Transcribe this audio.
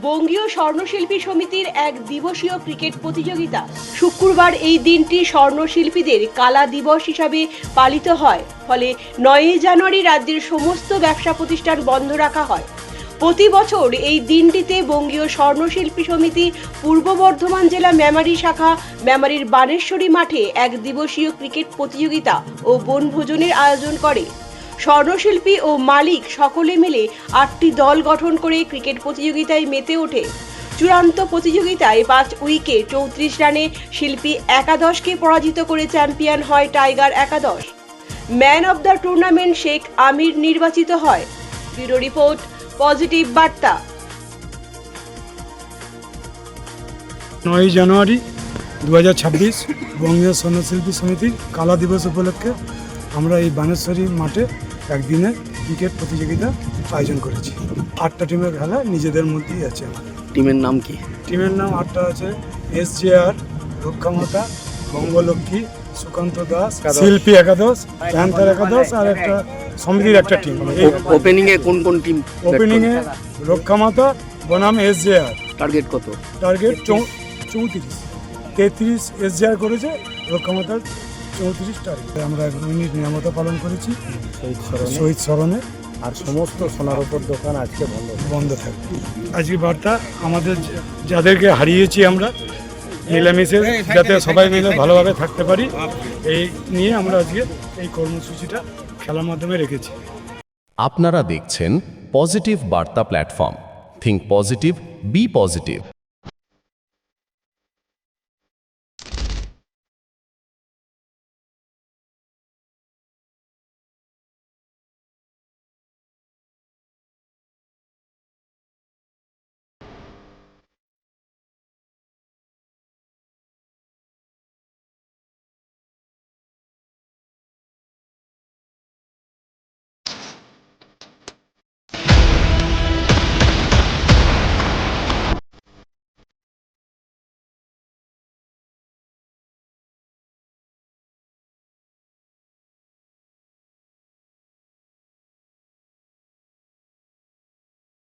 বঙ্গীয় স্বর্ণশিল্পী সমিতির এক দিবসীয় ক্রিকেট প্রতিযোগিতা। শুক্রবার এই দিনটি স্বর্ণশিল্পীদের কালা দিবস হিসাবে পালিত হয়। ফলে নয়ই জানুয়ারি রাজ্যের সমস্ত ব্যবসা প্রতিষ্ঠান বন্ধ রাখা হয়। প্রতি বছর এই দিনটিতে বঙ্গীয় স্বর্ণশিল্পী সমিতি পূর্ব বর্ধমান জেলা মেমারি শাখা, মেমারির বানেশ্বরী মাঠে এক দিবসীয় ক্রিকেট প্রতিযোগিতা ও বনভোজনের আয়োজন করে। স্বর্ণশিল্পী ও মালিক সকলে মিলে আটটি দল গঠন করে ক্রিকেট প্রতিযোগিতায় মেতে ওঠে। চূড়ান্ত প্রতিযোগিতায় পাঁচ উইকে চৌত্রিশ রানে শিল্পী একাদশকে পরাজিত করে চ্যাম্পিয়ন হয় টাইগার একাদশ। Man of the tournament Sheikh Amir নির্বাচিত হয়। ব্যুরো রিপোর্ট, পজিটিভ বার্তা। নয়ই জানুয়ারি দু হাজার ছাব্বিশ বঙ্গীয় স্বর্ণশিল্পী সমিতির কালা দিবস উপলক্ষে আমরা এই বানেশ্বরী মাঠে একদিনে ক্রিকেট প্রতিযোগিতা আয়োজন করেছি। আটটা টিমের খেলা নিজেদের মধ্যেই আছে টিমের নাম কি? টিমের নাম আটটা আছে S J R Rakshamata Bangalakshmi Sukanta Das শিল্পী একাদশ প্যান্থার একাদশ আর একটা সমিতির একটা টিম। ওপেনিং এ কোন কোন টিম ওপেনিংয়ে রক্ষামাতা বনাম এস জে আর টার্গেট কত টার্গেট চৌত্রিশ। তেত্রিশ এস জে আর করেছে রক্ষামতার চৌত্রিশ টার্গেট আমরা এক মিনিট নিয়ামতা পালন করেছি। শহীদ স্মরণে। আর সমস্ত সোনার উপর দোকান আজকে বন্ধ বন্ধ থাকবে আজকে বার্তা আমাদের যাদেরকে হারিয়েছি আমরা মিলেমিশে যাতে সবাই মিলে ভালোভাবে থাকতে পারি এই নিয়ে আমরা আজকে এই কর্মসূচিটা খেলার মাধ্যমে রেখেছি। আপনারা দেখছেন পজিটিভ বার্তা platform. Think positive be positive